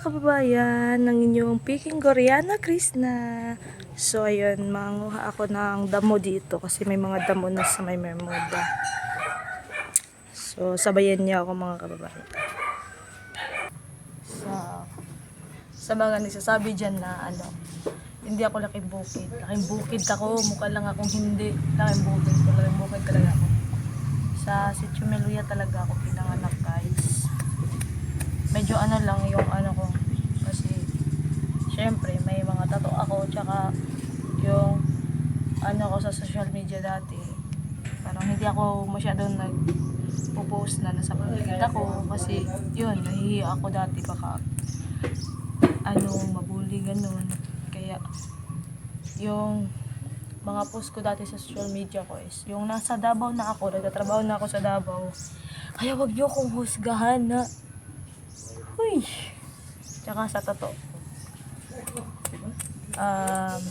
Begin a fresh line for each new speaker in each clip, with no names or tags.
kababayan ng inyong Peking Koreana Krishna. So ayun, manguha ako ng damo dito kasi may mga damo na sa may Mermuda. So sabayan niya ako mga kababayan. Sa sa mga nagsasabi dyan na ano, hindi ako laking bukid. Laking bukid ako, mukha lang akong hindi. Laking bukid laking bukid talaga ako. Sa Sitio Meluya talaga ako pinanganak guys. Medyo ano lang yung ano ko. Kasi, syempre, may mga tato ako. Tsaka, yung ano ko sa social media dati. Parang hindi ako masyadong nag-post na nasa bukid ako. Kasi, yun, nahihiya ako dati baka ano, mabuli ganun. Kaya, yung mga post ko dati sa social media ko is, yung nasa Davao na ako, nagtatrabaho na ako sa Davao, kaya wag niyo kong husgahan na, huy, tsaka sa totoo. Um,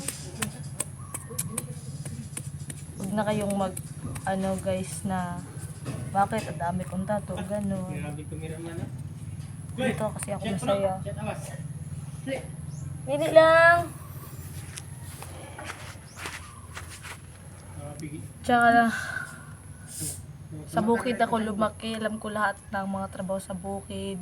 wag na kayong mag, ano guys, na, bakit, ang dami kong tato, ganun. Dito kasi ako masaya. Minit lang. Tsaka, sa bukid ako lumaki. Alam ko lahat ng mga trabaho sa bukid.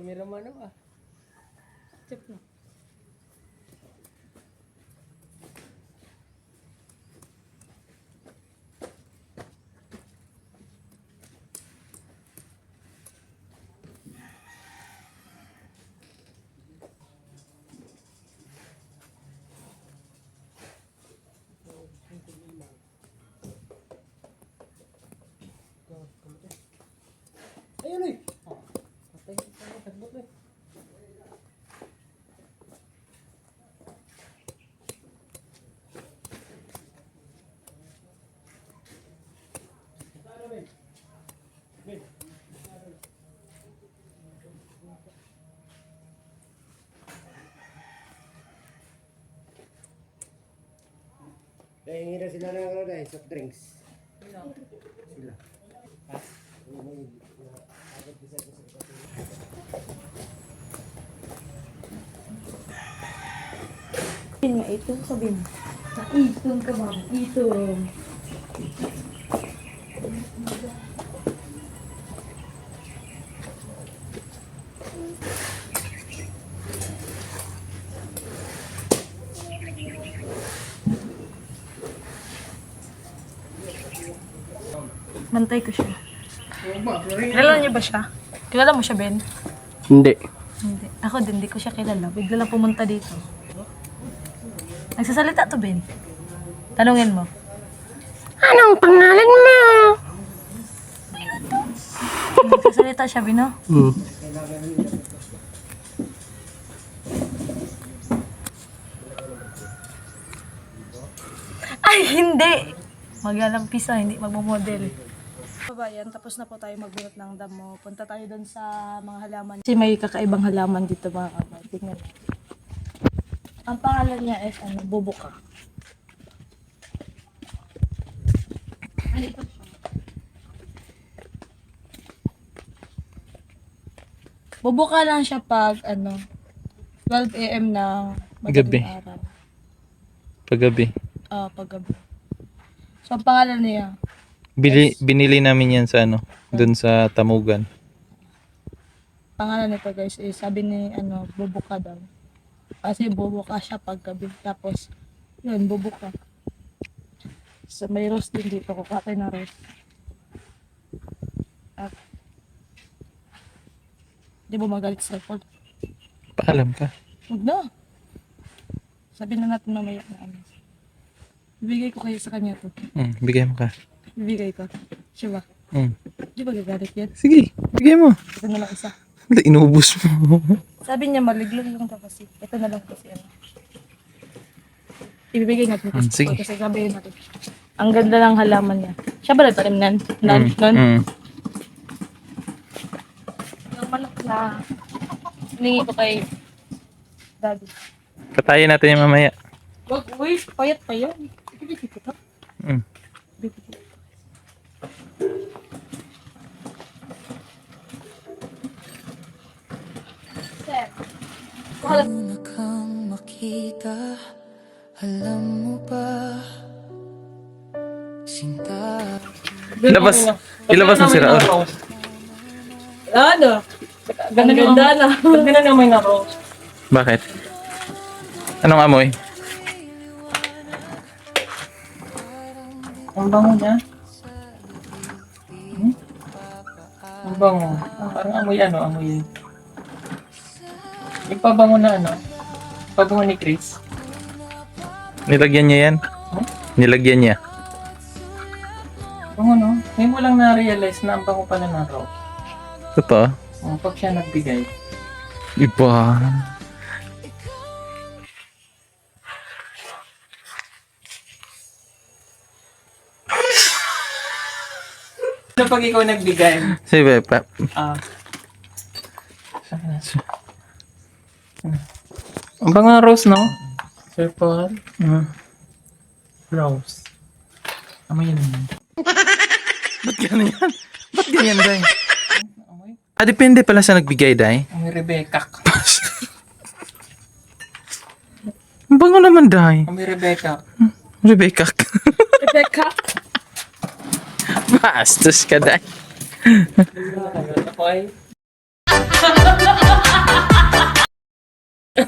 nagkahalata.
Kamera mana ah?
Check na.
Ayun eh. Kaya hingira sila ng ano dahil soft drinks. Sila. Ha?
Yun nga, ito sabihin mo. Itong ka ba? Itong. Mantay ko siya. Kilala niyo ba siya? Kilala mo siya, Ben?
Hindi.
Hindi. Ako din, hindi ko siya kilala. Bigla lang pumunta dito. Nagsasalita to, Ben. Tanungin mo.
Anong pangalan mo?
Nagsasalita siya, Bino.
Hmm.
Ay, hindi! Maglalampiso, hindi magmamodel. Babayan, tapos na po tayo magbunot ng damo. Punta tayo doon sa mga halaman. Kasi may kakaibang halaman dito mga kapatid. Tingnan. mo. Ang pangalan niya is ano, bubuka. Bubuka lang siya pag ano 12 a.m. na
Gabi.
madaling araw.
Paggabi.
Ah, paggabi. So, ang pangalan niya,
Bili, binili namin yan sa ano, dun sa Tamugan.
pangalan nito guys, is sabi ni, ano, bubuka daw. Kasi bubuka siya paggabi. Tapos, yun, bubuka. So, may roast din dito. Kukuha tayo ng roast. At, Di ba magalit sa cellphone?
Paalam ka.
Huwag na. Sabi na natin mamaya na ano. Bibigay ko kayo sa kanya to.
Mm, bigay mo ka.
Bibigay ko. Siya ba?
Mm.
Di ba gagalit yan?
Sige, bigay mo.
Ito na lang isa.
Wala, inubos mo.
Sabi niya maliglang lang daw kasi. Ito na lang kasi ano. Ibibigay natin kasi.
Mm, sige.
Kasi sabihin natin. Ang ganda ng halaman niya. Siya ba nagtanim nan? Nan?
Mm,
Nan?
mm.
Yung manok na hiningi ko kay daddy.
Patayin natin yung mamaya.
Wag, uy, payat pa yan. Ibibigay ko.
Mm.
Ibibigay ko. Sir. Wala.
Una kang makita, alam mo ba? Sinta
Ilabas, ilabas mo si Raul.
Ano? Ganda ganda na. Ganda na naman ako.
Bakit? Anong amoy?
Ang bango niya. Hmm? Ang bango. Parang amoy ano, amoy. Yung pabango na ano. Pabango ni Chris.
Nilagyan niya yan? Nilagyan niya.
Bango no? Ngayon mo lang na-realize na ang bango pala ng raw.
Totoo?
Oh, pag siya nagbigay.
Iba.
Ano pag ikaw nagbigay?
Si Pepa.
Ah. Na? Ang ng rose, no? Paul?
Mm.
Rose. Amoy yun yun.
Ba't ganyan? Ba't ganyan, Day?
Amoy?
Ah, depende pala sa nagbigay, Day.
Amoy Rebecca.
Ang bango naman, Day.
Amoy Rebecca.
Rebecca.
Rebecca.
Bastos ka, Day.
Ako ay
Ay,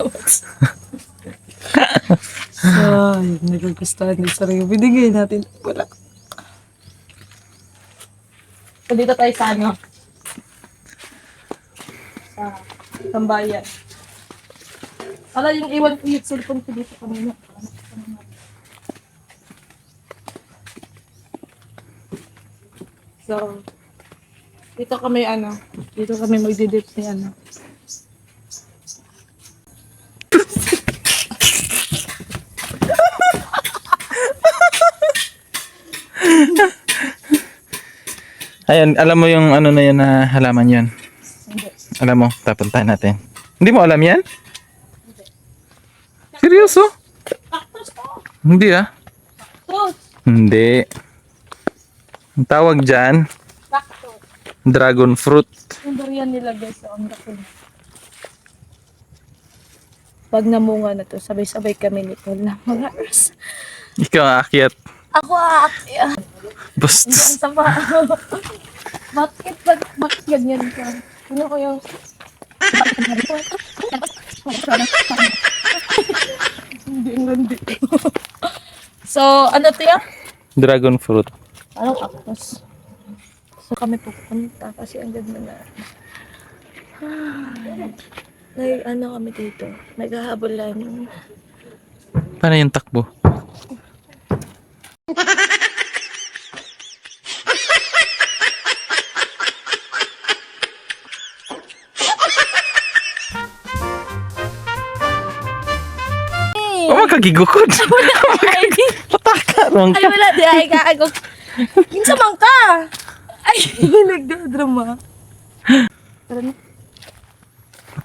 nagagustuhan ni Saryo. Binigay natin. Wala. So, dito tayo sa ano? Sa tambayan. Ala, yung iwan ko yung cellphone ko dito kanina. So, dito kami ano, dito kami magdidip ni ano.
Ayan, alam mo yung ano na yun na halaman yun?
Hindi.
Alam mo, tapuntahan natin. Hindi mo alam yan? Seryoso?
Cactus ko!
Hindi ah.
Cactus!
Hindi. Ang tawag dyan,
Cactus!
dragon fruit.
Yung durian nila guys, so ang laki. Pag namunga na to, sabay-sabay kami nito na mga ras.
Ikaw ang akyat.
Ako aakyat.
Bastos.
Ang sama. bakit, bakit ganyan ka? Ano ko yung... Hindi landi. so, ano to yan?
Dragon fruit.
Anong cactus? So kami pupunta kasi ang ganda na. Nag, ano kami dito? Naghahabulan.
Paano yung takbo? Oh, magkagigukod.
Ay,
Pataka ron
ay
ka.
wala di ay kaagok. Kinsa man ka? Ay, nagdadrama. Na,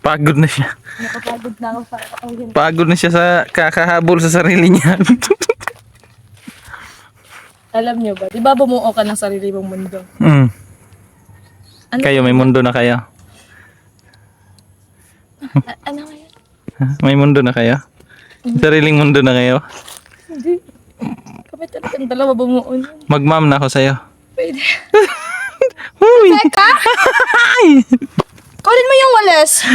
Pagod na siya.
nakapagod na ako sa kakawin.
Pagod na siya sa kakahabol sa sarili niya.
Alam niyo ba, di ba bumuo ka ng sarili mong mundo?
mm.
Ano,
Kayo, may mundo na kayo.
a- ano?
Ha? May mundo na kayo? Sariling mundo na kayo?
Hindi. Kami talagang dalawa bumuo niyan.
Magmam na ako sa'yo.
Pwede.
Huy!
Teka! Kunin mo yung walis.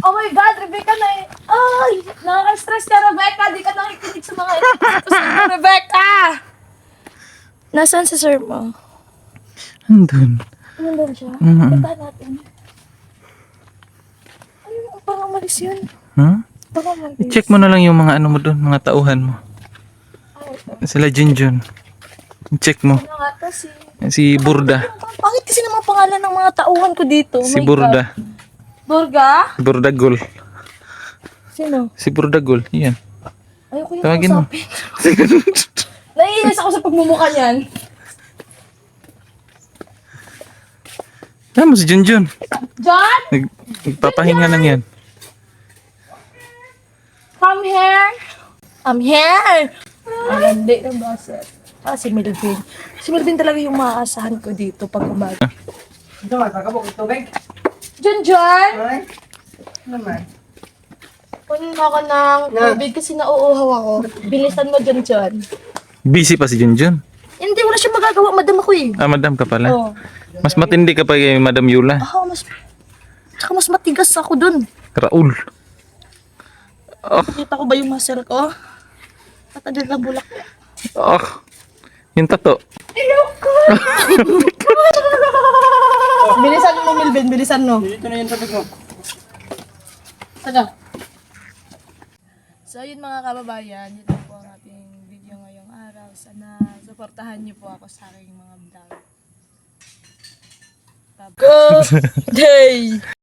oh my God, Rebecca na Ay! Nakaka-stress ka, Rebecca. Di ka nakikinig sa mga sa Rebecca! Nasaan si sir mo?
Andun.
Nandun siya.
Mm-mm.
Punta natin. Ayun, parang umalis yun.
Hmm?
Parang umalis.
Check mo na lang yung mga ano mo doon, mga tauhan mo.
Ay, ito.
Sila Junjun. Check mo.
Ano nga to si...
Si Burda.
Ang pangit kasi ng mga pangalan ng mga tauhan ko dito. Oh
Si
my
Burda.
Burga?
Si Burda Gol.
Sino?
Si Burda Gol. Yan.
Ayoko yung
Tawagin mo.
kausapin. Naiinis ako sa pagmumukha niyan.
Tama si Junjun.
John,
Nag, nagpapahinga lang yan.
come here. I'm here. Ang hindi ng boses. Ah, si Melvin. Si Melvin talaga yung maaasahan ko dito pag umaga.
Ito nga, pagkabok ng tubig.
John, John!
Ay, naman.
Kunin mo ako ng tubig kasi nauuhaw ako. Bilisan mo, John, John.
Busy pa si Junjun.
Hindi, wala siya magagawa. Madam ako eh.
Ah, madam ka pala.
Oo.
Mas matindi ka pa kay Madam Yula.
Ah, mas... Tsaka mas matigas ako dun.
Raul.
Nakita ko ba yung muscle ko? Matagal na bulak.
Oh. Yung tato.
Bilisan mo, Melvin. Bilisan mo.
Dito na yung tubig mo.
Taga. So, yun mga kababayan, yun po ang ating video ngayong araw. Sana supportahan niyo po ako sa aking mga vlog. Good day!